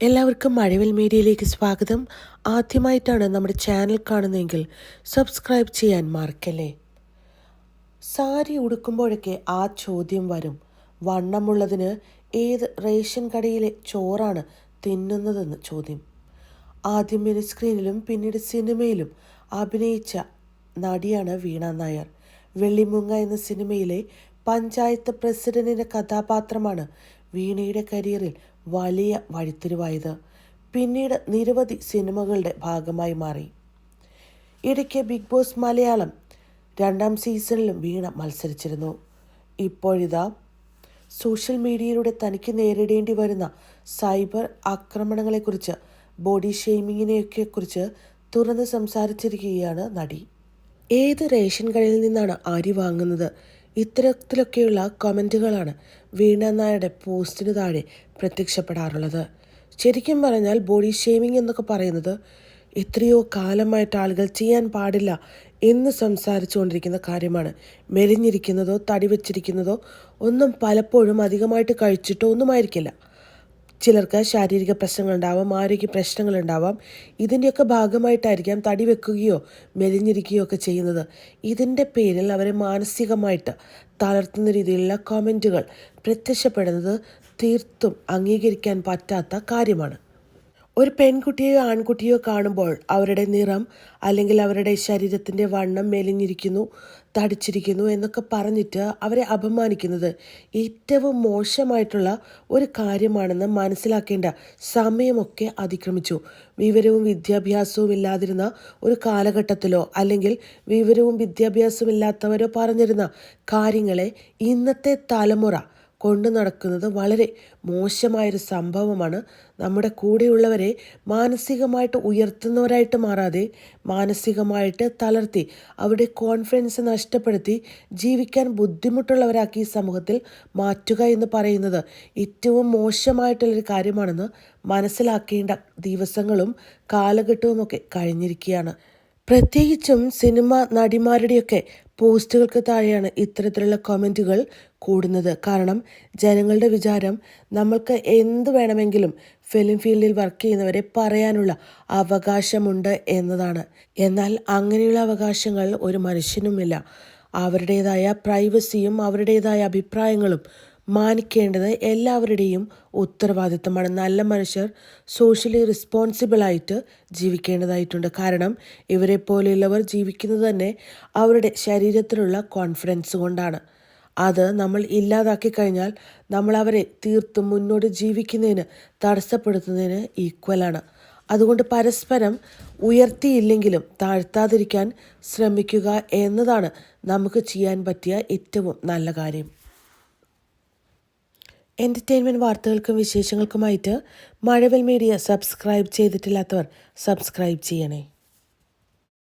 എല്ലാവർക്കും മഴവിൽ മീഡിയയിലേക്ക് സ്വാഗതം. ആദ്യമായിട്ടാണ് നമ്മുടെ ചാനൽ കാണുന്നതെങ്കിൽ സബ്സ്ക്രൈബ് ചെയ്യാൻ മറക്കല്ലേ. സാരി ഉടുക്കുമ്പോഴൊക്കെ ആ ചോദ്യം വരും. വണ്ണമുള്ളതിന് ഏത് റേഷൻ കടയിലെ ചോറാണ് തിന്നുന്നതെന്ന് ചോദ്യം. ആദ്യം മിനി സ്ക്രീനിലും പിന്നീട് സിനിമയിലും അഭിനയിച്ച നടിയാണ് വീണ നായർ. വെള്ളിമുങ്ങ എന്ന സിനിമയിലെ പഞ്ചായത്ത് പ്രസിഡന്റിന്റെ കഥാപാത്രമാണ് വീണയുടെ കരിയറിൽ വലിയ വഴിത്തിരിവായത്. പിന്നീട് നിരവധി സിനിമകളുടെ ഭാഗമായി മാറി. ഇടയ്ക്ക് ബിഗ് ബോസ് മലയാളം രണ്ടാം സീസണിലും വീണ മത്സരിച്ചിരുന്നു. ഇപ്പോഴിതാ സോഷ്യൽ മീഡിയയിലൂടെ തനിക്ക് നേരിടേണ്ടി വരുന്ന സൈബർ ആക്രമണങ്ങളെക്കുറിച്ച് ബോഡി ഷെയ്മിങ്ങിനെയൊക്കെ കുറിച്ച് തുറന്ന് സംസാരിച്ചിരിക്കുകയാണ് നടി. ഏത് റേഷൻ കടയിൽ നിന്നാണ് അരി വാങ്ങുന്നത്? ഇത്തരത്തിലൊക്കെയുള്ള കമന്റുകളാണ് വീണ നായരുടെ പോസ്റ്റിന് താഴെ പ്രത്യക്ഷപ്പെടാറുള്ളത്. ശരിക്കും പറഞ്ഞാൽ ബോഡി ഷേമിംഗ് എന്നൊക്കെ പറയുന്നത് എത്രയോ കാലമായിട്ട് ആളുകൾ ചെയ്യാൻ പാടില്ല എന്ന് സംസാരിച്ചുകൊണ്ടിരിക്കുന്ന കാര്യമാണ്. മെലിഞ്ഞിരിക്കുന്നതോ തടി വെച്ചിരിക്കുന്നതോ ഒന്നും പലപ്പോഴും അധികമായിട്ട് കഴിച്ചിട്ടോ ഒന്നുമായിരിക്കില്ല ചിലർക്ക് ശാരീരിക പ്രശ്നങ്ങളുണ്ടാവാം ആരോഗ്യ പ്രശ്നങ്ങൾ ഉണ്ടാവാം ഇതിന്റെയൊക്കെ ഭാഗമായിട്ടായിരിക്കാം തടി വെക്കുകയോ മെലിഞ്ഞിരിക്കുകയോ ഒക്കെ ചെയ്യുന്നത്. ഇതിന്റെ പേരിൽ അവരെ മാനസികമായിട്ട് തളർത്തുന്ന രീതിയിലുള്ള കമന്റുകൾ പ്രത്യക്ഷപ്പെടുന്നത് തീർത്തും അംഗീകരിക്കാൻ പറ്റാത്ത കാര്യമാണ്. ഒരു പെൺകുട്ടിയോ ആൺകുട്ടിയോ കാണുമ്പോൾ അവരുടെ നിറം അല്ലെങ്കിൽ അവരുടെ ശരീരത്തിന്റെ വണ്ണം മെലിഞ്ഞിരിക്കുന്നു തടിച്ചിരിക്കുന്നു എന്നൊക്കെ പറഞ്ഞിട്ട് അവരെ അപമാനിക്കുന്നത് ഏറ്റവും മോശമായിട്ടുള്ള ഒരു കാര്യമാണെന്ന് മനസ്സിലാക്കേണ്ട സമയമൊക്കെ അതിക്രമിച്ചു. വിവരവും വിദ്യാഭ്യാസവും ഇല്ലാതിരുന്ന ഒരു കാലഘട്ടത്തിലോ അല്ലെങ്കിൽ വിവരവും വിദ്യാഭ്യാസവും ഇല്ലാത്തവരോ പറഞ്ഞിരുന്ന കാര്യങ്ങളെ ഇന്നത്തെ തലമുറ കൊണ്ടു നടക്കുന്നത് വളരെ മോശമായൊരു സംഭവമാണ്. നമ്മുടെ കൂടെയുള്ളവരെ മാനസികമായിട്ട് ഉയർത്തുന്നവരായിട്ട് മാറാതെ മാനസികമായിട്ട് തളർത്തി അവരുടെ കോൺഫിഡൻസ് നഷ്ടപ്പെടുത്തി ജീവിക്കാൻ ബുദ്ധിമുട്ടുള്ളവരാക്കി സമൂഹത്തിൽ മാറ്റുക എന്ന് പറയുന്നത് ഏറ്റവും മോശമായിട്ടുള്ളൊരു കാര്യമാണെന്ന് മനസ്സിലാക്കേണ്ട ദിവസങ്ങളും കാലഘട്ടവുമൊക്കെ കഴിഞ്ഞിരിക്കുകയാണ്. പ്രത്യേകിച്ചും സിനിമ നടിമാരുടെയൊക്കെ പോസ്റ്റുകൾക്ക് താഴെയാണ് ഇത്തരത്തിലുള്ള കമന്റുകൾ കൂടുന്നത്. കാരണം ജനങ്ങളുടെ വിചാരം നമ്മൾക്ക് എന്ത് വേണമെങ്കിലും ഫിലിം ഫീൽഡിൽ വർക്ക് ചെയ്യുന്നവരെ പറയാനുള്ള അവകാശമുണ്ട് എന്നതാണ്. എന്നാൽ അങ്ങനെയുള്ള അവകാശങ്ങൾ ഒരു മനുഷ്യനുമില്ല. അവരുടേതായ പ്രൈവസിയും അവരുടേതായ അഭിപ്രായങ്ങളും മാനിക്കേണ്ടത് എല്ലാവരുടെയും ഉത്തരവാദിത്തമാണ്. നല്ല മനുഷ്യർ സോഷ്യലി റെസ്പോൺസിബിളായിട്ട് ജീവിക്കേണ്ടതായിട്ടുണ്ട്. കാരണം ഇവരെ പോലെയുള്ളവർ ജീവിക്കുന്നത് തന്നെ അവരുടെ ശരീരത്തിലുള്ള കോൺഫിഡൻസ് കൊണ്ടാണ്. അത് നമ്മൾ ഇല്ലാതാക്കി കഴിഞ്ഞാൽ നമ്മൾ അവരെ തീർത്തും മുന്നോട്ട് ജീവിക്കുന്നതിന് തടസ്സപ്പെടുത്തുന്നതിന് ഈക്വലാണ് അതുകൊണ്ട് പരസ്പരം ഉയർത്തിയില്ലെങ്കിലും താഴ്ത്താതിരിക്കാൻ ശ്രമിക്കുക എന്നതാണ് നമുക്ക് ചെയ്യാൻ പറ്റിയ ഏറ്റവും നല്ല കാര്യം. എന്റർടൈൻമെന്റ് വാർത്തകൾക്കും വിശേഷങ്ങൾക്കുമായിട്ട് മഴവൽ മീഡിയ സബ്സ്ക്രൈബ് ചെയ്തിട്ടില്ലാത്തവർ സബ്സ്ക്രൈബ് ചെയ്യണേ.